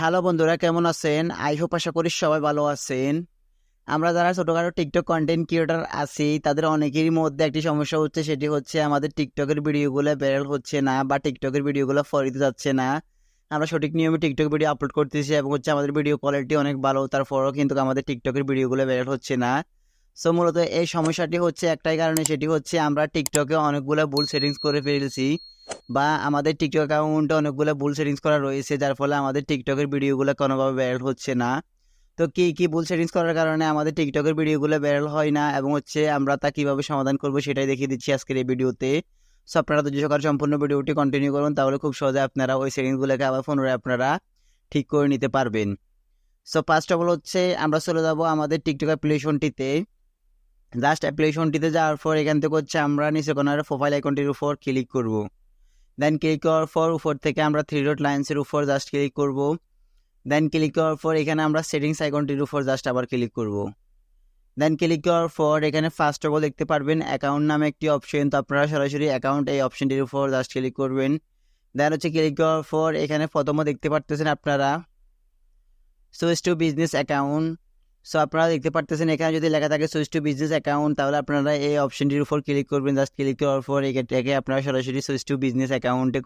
Hello বন্ধুরা, কেমন আছেন? আই হোপ আশা করি সবাই ভালো আছেন। আমরা যারা ছোটোখাটো টিকটক কন্টেন্ট ক্রিয়েটার আছি, তাদের অনেকেরই মধ্যে একটি সমস্যা হচ্ছে, সেটি হচ্ছে আমাদের টিকটকের ভিডিওগুলো ভাইরাল হচ্ছে না, বা টিকটকের ভিডিওগুলো ফরিতে যাচ্ছে না। আমরা সঠিক নিয়মে টিকটক ভিডিও আপলোড করতেছি এবং হচ্ছে আমাদের ভিডিও কোয়ালিটি অনেক ভালো, তারপরও কিন্তু আমাদের টিকটকের ভিডিওগুলো ভাইরাল হচ্ছে না। সো মূলত এই সমস্যাটি হচ্ছে একটাই কারণে, সেটি হচ্ছে আমরা টিকটকে অনেকগুলো ভুল সেটিংস করে ফেলছি। বা আমাদের টিকটক অ্যাকাউন্টে অনেকগুলো ভুল সেটিংস করা রয়েছে, যার ফলে আমাদের টিকটকের ভিডিওগুলো কোনোভাবে ভাইরাল হচ্ছে না। তো কি কি ভুল সেটিংস করার কারণে আমাদের টিকটকের ভিডিওগুলো ভাইরাল হয় না এবং হচ্ছে আমরা তা কীভাবে সমাধান করব সেটাই দেখিয়ে দিচ্ছি আজকের এই ভিডিওতে সো আপনারা ধৈর্য সকাল সম্পূর্ণ ভিডিওটি কন্টিনিউ করুন, তাহলে খুব সহজে আপনারা ওই সেটিংসগুলোকে আবার পুনরায় আপনারা ঠিক করে নিতে পারবেন। সো ফার্স্ট অফ অল হচ্ছে আমরা চলে যাব আমাদের টিকটক অ্যাপ্লিকেশনটিতে জাস্ট অ্যাপ্লিকেশনটিতে যাওয়ার পর এখান থেকে হচ্ছে আমরা নিচে কোনার প্রোফাইল আইকনটির উপর ক্লিক করব। দেন ক্লিক করার পর উপর থেকে আমরা থ্রি ডট লাইন্সের উপর জাস্ট ক্লিক করব। দেন ক্লিক করার পর এখানে আমরা সেটিংস আইকনটির উপর জাস্ট আবার ক্লিক করব। দেন ক্লিক করার পর এখানে ফার্স্ট অফ অল দেখতে পারবেন অ্যাকাউন্ট নামে একটি অপশন তো আপনারা সরাসরি অ্যাকাউন্ট এই অপশনটির উপর জাস্ট ক্লিক করবেন। দেন হচ্ছে ক্লিক করার পর এখানে প্রথমে দেখতে পারতেছেন আপনারা। Switch to business account so আপনারা দেখতে পারতেছেন, এখানে যদি লেখা থাকে সুইচ টু বিজনেস অ্যাকাউন্ট তাহলে আপনারা এই অপশনটির উপর ক্লিক করবেন। জাস্ট ক্লিক করার পর এটাকে আপনারা সরাসরি সুইচ টু বিজনেস অ্যাকাউন্টে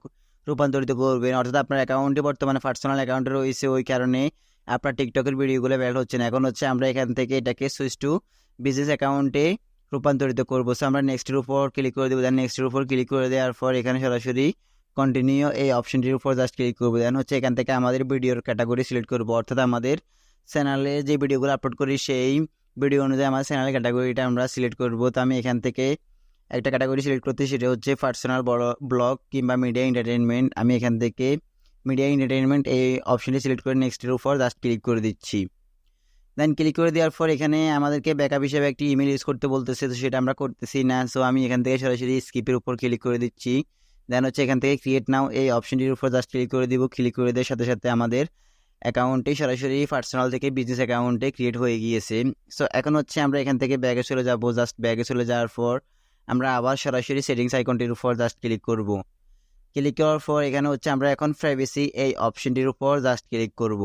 রূপান্তরিত করবেন। অর্থাৎ আপনার অ্যাকাউন্টে বর্তমানে পার্সোনাল অ্যাকাউন্টে রয়েছে, ওই কারণে আপনার টিকটকের ভিডিওগুলো ভাইরাল হচ্ছে না। এখন হচ্ছে আমরা এখান থেকে এটাকে সুইচ টু বিজনেস অ্যাকাউন্টে রূপান্তরিত করব। সো আমরা নেক্সটের উপর ক্লিক করে দেবো। দেন নেক্সটের উপর ক্লিক করে দেওয়ার পর এখানে সরাসরি কন্টিনিউ এই অপশনটির উপর জাস্ট ক্লিক করব। দেন হচ্ছে এখান থেকে আমাদের ভিডিওর ক্যাটাগরি সিলেক্ট করব। অর্থাৎ আমাদের চ্যানেলে যে ভিডিওগুলো আপলোড করি, সেই ভিডিও অনুযায়ী আমার চ্যানেলের ক্যাটাগরিটা আমরা সিলেক্ট করব। তো আমি এখান থেকে একটা ক্যাটাগরি সিলেক্ট করতে, সেটা হচ্ছে পার্সোনাল বড় ব্লগ কিংবা মিডিয়া এন্টারটেনমেন্ট আমি এখান থেকে মিডিয়া এন্টারটেনমেন্ট এই অপশনটি সিলেক্ট করে নেক্সটের উপর জাস্ট ক্লিক করে দিচ্ছি। দেন ক্লিক করে দেওয়ার পর এখানে আমাদেরকে ব্যাকআপ হিসেবে একটি ইমেল ইউজ করতে বলতেছে, তো সেটা আমরা করতেছি না। সো আমি এখান থেকে সরাসরি স্কিপের উপর ক্লিক করে দিচ্ছি। দেন হচ্ছে এখান থেকে ক্রিয়েট নাও এই অপশনটির উপর জাস্ট ক্লিক করে দিব। ক্লিক করে দেওয়ার সাথে সাথে আমাদের অ্যাকাউন্টে সরাসরি পার্সোনাল থেকে বিজনেস অ্যাকাউন্টে ক্রিয়েট হয়ে গিয়েছে। সো এখন হচ্ছে আমরা এখান থেকে ব্যাগে চলে যাব। জাস্ট ব্যাগে চলে যাওয়ার পর আমরা আবার সরাসরি সেটিংস আইকনটির উপর জাস্ট ক্লিক করব। ক্লিক করার পর এখানে হচ্ছে আমরা এখন প্রাইভেসি এই অপশনটির উপর জাস্ট ক্লিক করব।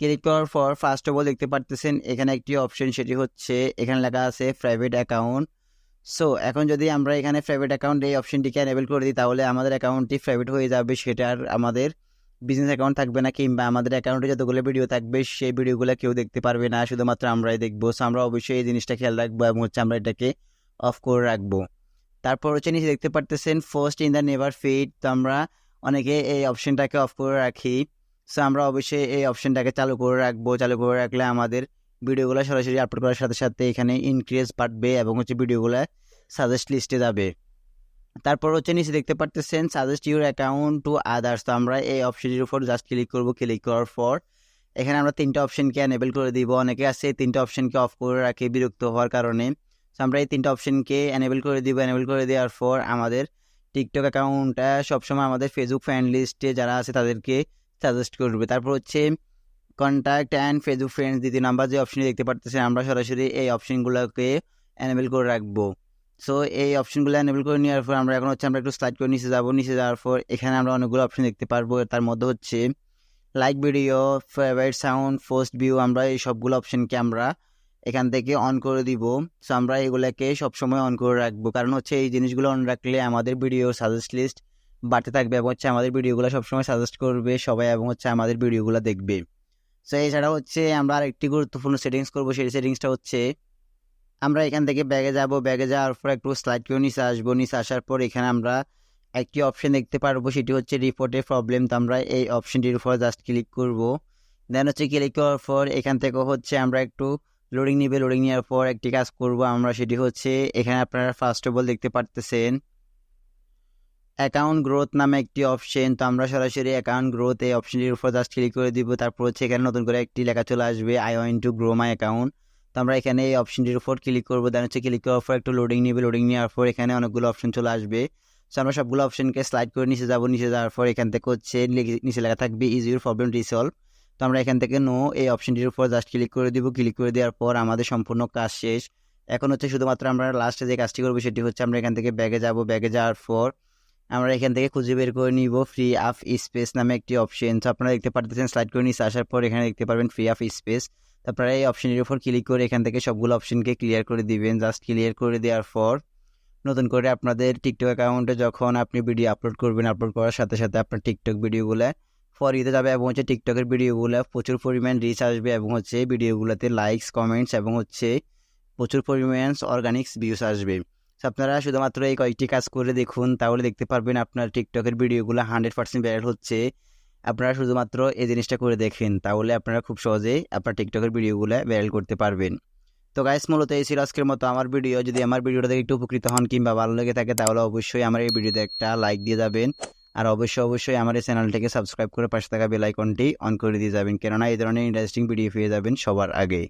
ক্লিক করার পর ফার্স্ট অফ অল দেখতে পারতেছেন, এখানে একটি অপশন সেটি হচ্ছে, এখানে লেখা আছে প্রাইভেট অ্যাকাউন্ট সো এখন যদি আমরা এখানে প্রাইভেট অ্যাকাউন্ট এই অপশনটিকে এনেবল করে দিই, তাহলে আমাদের অ্যাকাউন্টটি প্রাইভেট হয়ে যাবে সেটার আমাদের বিজনেস অ্যাকাউন্ট থাকবে না কিংবা আমাদের অ্যাকাউন্টে যতগুলো ভিডিও থাকবে, সেই ভিডিওগুলো কেউ দেখতে পারবে না। শুধুমাত্র আমরাই দেখব। সো আমরা অবশ্যই এই জিনিসটা খেয়াল রাখব এবং হচ্ছে আমরা এটাকে অফ করে রাখব। তারপর হচ্ছে নিচে দেখতে পারতেছেন first in the never feed তো আমরা অনেকে এই অপশনটাকে অফ করে রাখি। সো আমরা অবশ্যই এই অপশনটাকে চালু করে রাখব। চালু করে রাখলে আমাদের ভিডিওগুলো সরাসরি আপলোড করার সাথে সাথে এখানে ইনক্রিজ বাড়বে এবং হচ্ছে ভিডিওগুলো সাজেস্ট লিস্টে যাবে। তারপর হচ্ছে নিচে দেখতে পারতেছেন suggest your account to others তো আমরা এই অপশনটির উপর জাস্ট ক্লিক করব ক্লিক করার পর এখানে আমরা তিনটা অপশনকে এনেবল করে দিব। অনেকে আছে এই তিনটা অপশনকে অফ করে রাখে, বিরক্ত হওয়ার কারণে। তো আমরা এই তিনটা অপশনকে এনেবল করে দিব। এনেবল করে দেওয়ার পর আমাদের টিকটক অ্যাকাউন্টটা সবসময় আমাদের ফেসবুক ফ্রেন্ড লিস্টে যারা আছে তাদেরকে সাজেস্ট করবে। তারপর হচ্ছে কন্ট্যাক্ট অ্যান্ড ফেসবুক ফ্রেন্ডস দ্বিতীয় নাম্বার যে অপশনটি দেখতে পারতেছেন, আমরা সরাসরি এই অপশনগুলোকে এনেবল করে রাখব। সো এই অপশনগুলো এনেবল করে নেওয়ার পর আমরা এখন হচ্ছে আমরা একটু স্লাইড করে নিচে যাব। নিচে যাওয়ার পর এখানে আমরা অনেকগুলো অপশন দেখতে পারব। তার মধ্যে হচ্ছে like video favourite sound first view আমরা এই সবগুলো অপশনকে আমরা এখান থেকে অন করে দিব। সো আমরা এগুলোকে সবসময় অন করে রাখব। কারণ হচ্ছে এই জিনিসগুলো অন রাখলে আমাদের ভিডিও সাজেস্ট লিস্ট বাড়তে থাকবে এবং হচ্ছে আমাদের ভিডিওগুলো সবসময় সাজেস্ট করবে সবাই এবং হচ্ছে আমাদের ভিডিওগুলো দেখবে। সো এছাড়া হচ্ছে আমরা আরেকটি গুরুত্বপূর্ণ সেটিংস করব। সেই সেটিংসটা হচ্ছে আমরা এখান থেকে ব্যাগে যাব, ব্যাগে যাওয়ার পর একটু স্লাইড করে নিচে আসব। নিচে আসার পর এখানে আমরা একটি অপশন দেখতে পারব, সেটি হচ্ছে রিপোর্টের প্রবলেম তো আমরা এই অপশনটির উপর জাস্ট ক্লিক করব। দেন হচ্ছে ক্লিক করার পর এখান থেকে হচ্ছে আমরা একটু লোডিং নিবে লোডিং নেওয়ার পর একটি কাজ করব আমরা, সেটি হচ্ছে এখানে আপনারা ফার্স্ট অফ অল দেখতে পারতেছেন অ্যাকাউন্ট গ্রোথ নামে একটি অপশন তো আমরা সরাসরি অ্যাকাউন্ট গ্রোথ এই অপশনটির উপর জাস্ট ক্লিক করে দিব। তারপর হচ্ছে এখানে নতুন করে একটি লেখা চলে আসবে I want to grow my account তো আমরা এখানে এই অপশনটির উপর ক্লিক করব। দেন হচ্ছে ক্লিক করার পর একটু লোডিং নিবে। লোডিং নেওয়ার পর এখানে অনেকগুলো অপশন চলে আসবে। সো আমরা সবগুলো অপশনকে স্লাইড করে নিচে যাব। নিচে যাওয়ার পর এখান থেকে হচ্ছে নিচে লেখা থাকবে ইজ ইউর প্রবলেম রিসলভ তো আমরা এখান থেকে নো এই অপশনটির উপর জাস্ট ক্লিক করে দিব। ক্লিক করে দেওয়ার পর আমাদের সম্পূর্ণ কাজ শেষ। এখন হচ্ছে শুধুমাত্র আমরা লাস্টে যে কাজটি করব সেটি হচ্ছে আমরা এখান থেকে ব্যাগে যাব। ব্যাগে যাওয়ার পর আমরা এখান থেকে খুঁজে বের করে নিব ফ্রি আফ স্পেস নামে একটি অপশন তো আপনারা দেখতে পারতেছেন স্লাইড করে নিচে আসার পর এখানে দেখতে পারবেন ফ্রি আফ স্পেস তো আপনারা এই অপশনের উপর ক্লিক করে এখান থেকে সবগুলো অপশনকে ক্লিয়ার করে দিবেন। জাস্ট ক্লিয়ার করে দেওয়ার পর নতুন করে আপনাদের টিকটক অ্যাকাউন্টে যখন আপনি ভিডিও আপলোড করবেন আপলোড করার সাথে সাথে আপনার টিকটক ভিডিওগুলো ফর ইতে যাবে এবং হচ্ছে টিকটকের ভিডিওগুলো প্রচুর পরিমাণ রিচ আসবে এবং হচ্ছে ভিডিওগুলোতে লাইকস কমেন্টস এবং হচ্ছে প্রচুর পরিমাণ অর্গানিক্স ভিউস আসবে। আপনারা শুধুমাত্র এই কয়েকটি কাজ করে দেখুন, তাহলে দেখতে পারবেন আপনার টিকটকের ভিডিওগুলো হান্ড্রেড পার্সেন্ট ভাইরাল হচ্ছে। আপনারা শুধুমাত্র এই জিনিসটা করে দেখেন, তাহলে আপনারা খুব সহজেই আপনার টিকটকের ভিডিওগুলো ভাইরাল করতে পারবেন। তো গাইস মূলত এই ছিল আজকের মতো আমার ভিডিও যদি আমার ভিডিওটা দেখে একটু উপকৃত হন কিংবা ভালো লেগে থাকে, তাহলে অবশ্যই আমার এই ভিডিওতে একটা লাইক দিয়ে যাবেন। আর অবশ্যই অবশ্যই আমার এই চ্যানেলটিকে সাবস্ক্রাইব করে পাশে থাকা বেল আইকনটি অন করে দিয়ে যাবেন। কেননা এই ধরনের ইন্টারেস্টিং ভিডিও পেয়ে যাবেন সবার আগে।